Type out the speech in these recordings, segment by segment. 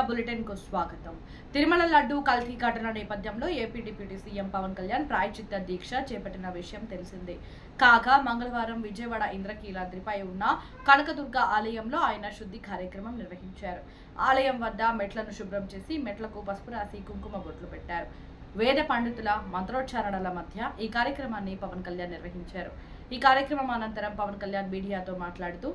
బులెటిన్కు స్వాగతం. తిరుమల లడ్డు కల్తీ ఘటన నేపథ్యంలో AP deputy CM Pawan Kalyan ప్రాయచిత్త దీక్ష చేపట్టిన విషయం తెలిసిందే. కాగా మంగళవారం విజయవాడ ఇంద్రకీలాద్రిపై ఉన్న కనకదుర్గ ఆలయంలో ఆయన శుద్ధి కార్యక్రమం నిర్వహించారు. ఆలయం వద్ద మెట్లను శుభ్రం చేసి మెట్లకు పసుపు రాసి కుంకుమ బొట్లు పెట్టారు. వేద పండితుల మంత్రోచ్చారణల మధ్య ఈ కార్యక్రమాన్ని పవన్ కళ్యాణ్ నిర్వహించారు. ఈ కార్యక్రమం అనంతరం పవన్ కళ్యాణ్ మీడియాతో మాట్లాడుతూ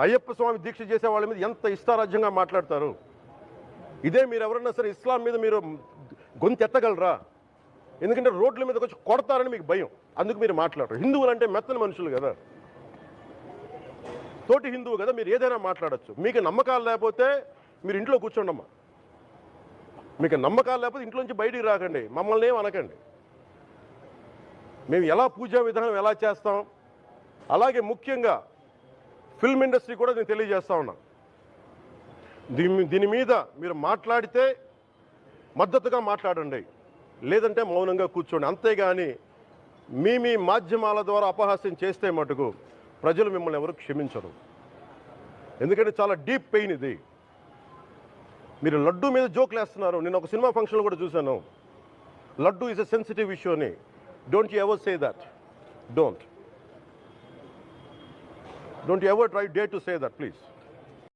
Ayyappa Swamy దీక్ష చేసే వాళ్ళ మీద ఎంత ఇష్టారాజ్యంగా మాట్లాడతారు? ఇదే మీరు ఎవరన్నా సరే ఇస్లాం మీద మీరు గొంతు ఎత్తగలరా? ఎందుకంటే రోడ్ల మీదకి వచ్చి కొడతారని మీకు భయం. అందుకు మీరు మాట్లాడరు. హిందువులు అంటే మెత్తని మనుషులు కదా. తోటి హిందువు కదా మీరు ఏదైనా మాట్లాడచ్చు. మీకు నమ్మకాలు లేకపోతే మీరు ఇంట్లో కూర్చోండమ్మా. మీకు నమ్మకాలు లేకపోతే ఇంట్లోంచి బయటికి రాకండి. మమ్మల్ని ఏం అనకండి. మేము ఎలా పూజా విధానం ఎలా చేస్తాం? అలాగే ముఖ్యంగా ఫిల్మ్ ఇండస్ట్రీ కూడా నేను తెలియజేస్తా ఉన్నా. దీని దీని మీద మీరు మాట్లాడితే మద్దతుగా మాట్లాడండి. లేదంటే మౌనంగా కూర్చోండి. అంతేగాని మీ మీ మాధ్యమాల ద్వారా అపహాస్యం చేస్తే మటుకు ప్రజలు మిమ్మల్ని ఎవరు క్షమించరు. ఎందుకంటే చాలా డీప్ పెయిన్ ఇది. మీరు లడ్డు మీద జోక్లు వేస్తున్నారు. నేను ఒక సినిమా ఫంక్షన్లో కూడా చూశాను. Laddu is a sensitive issue అని. Don't you ever say that don't Don't you ever try dare to say that, please.